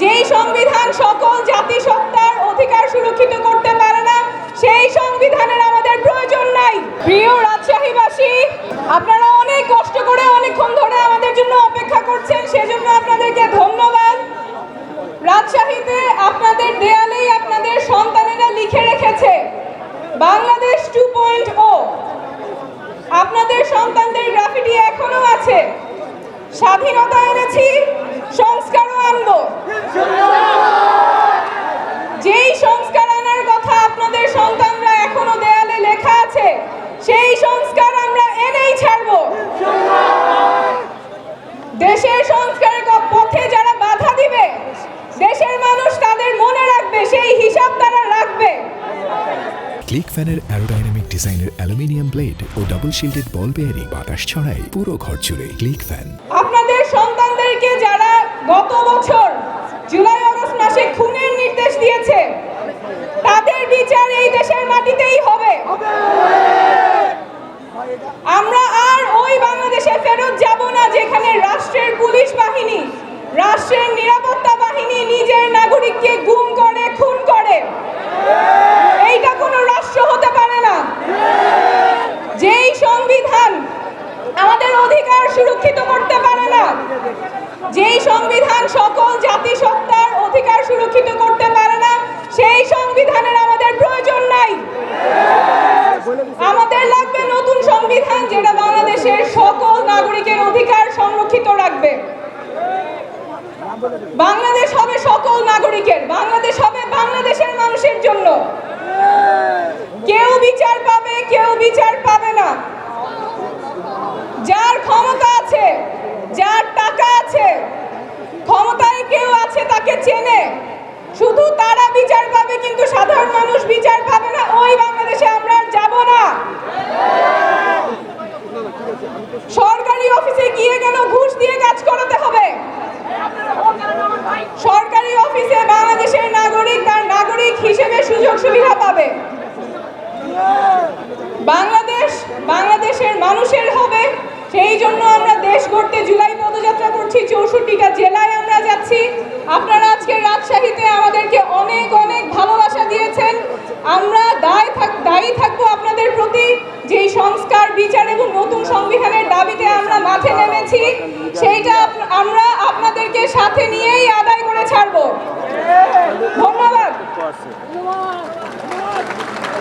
যেই সংবিধান সকল জাতি সত্তার অধিকার সুরক্ষিত করতে পারে না, সেই সংবিধানের আমাদের প্রয়োজন নাই। প্রিয় রাজশাহীবাসী, আপনারা অনেক কষ্ট করে অনেকক্ষণ ধরে আমাদের জন্য অপেক্ষা করছেন, সেজন্য আপনাদেরকে ধন্যবাদ। রাজশাহীতে আপনাদের দেয়ালেই আপনাদের সন্তানেরা লিখে রেখেছে, বাংলাদেশ টু পয়েন্ট ও আপনাদের সন্তানদের গ্রাফিটি এখনও আছে। স্বাধীনতা এনেছি, সংস্কারও আনব। যেই সংস্কার আনার কথা আপনাদের সন্তানরা এখনও দেয়ালে লেখা আছে, সেই সংস্কার আমরা এনেই ছাড়বো। দেশের সংস্কারের পথে যারা বাধা দিবে, দেশের মানুষ তাদের মনে রাখবে, সেই হিসাব তারা রাখবে। ক্লিক ফ্যানের অ্যারোডাইনামিক ডিজাইনের অ্যালুমিনিয়াম ব্লেড ও ডাবল শিল্ডেড বল বেয়ারিং বাতাস ছড়াই পুরো ঘর জুড়ে ক্লিক ফ্যান। আপনাদের যারা গত বছর জুলাই আগস্ট মাসে খুনের নির্দেশ দিয়েছে, তাদের বিচার এই দেশের মাটিতেই হবে। আমরা আর ওই বাংলাদেশে ফেরত যাব না যেখানে রাষ্ট্রের পুলিশ বাহিনী, রাষ্ট্রের নিরাপত্তা বাহিনী নিজের নাগরিককে গুম করে, খুন করে এইটা কোনো রাষ্ট্র হতে পারে না যেই সংবিধান আমাদের অধিকার সুরক্ষিত করতে পারে না যেই সংবিধান সকল জাতিসত্তার অধিকার সুরক্ষিত করতে পারে না, সেই সংবিধানের আমাদের প্রয়োজন নাই। আমাদের লাগবে নতুন সংবিধান যেটা বাংলাদেশের সকল নাগরিকের অধিকার সংরক্ষিত রাখবে। বাংলাদেশ হবে সকল নাগরিকের, বাংলাদেশ হবে বাংলাদেশের মানুষের জন্য। কেউ বিচার পাবে, কেউ বিচার পাবে না যার ক্ষমতা আছে যার টাকা আছে ক্ষমতায় কেউ আছে তাকে চেনে। শুধু তারা বিচার পাবে, কিন্তু সাধারণ মানুষ বিচার পাবে না। ওই বাংলাদেশে আমরা যাব না। সরকারি অফিসে গিয়ে কেন ঘুষ দিয়ে কাজ করাতে হবে? সরকারি অফিসে বাংলাদেশের নাগরিক তার নাগরিক হিসেবে সুযোগ সুবিধা পাবে। বাংলাদেশ, বাংলাদেশের মানুষের হবে। সেই জন্য আমরা দেশ গড়তে জুলাই পদযাত্রা করছি। 谢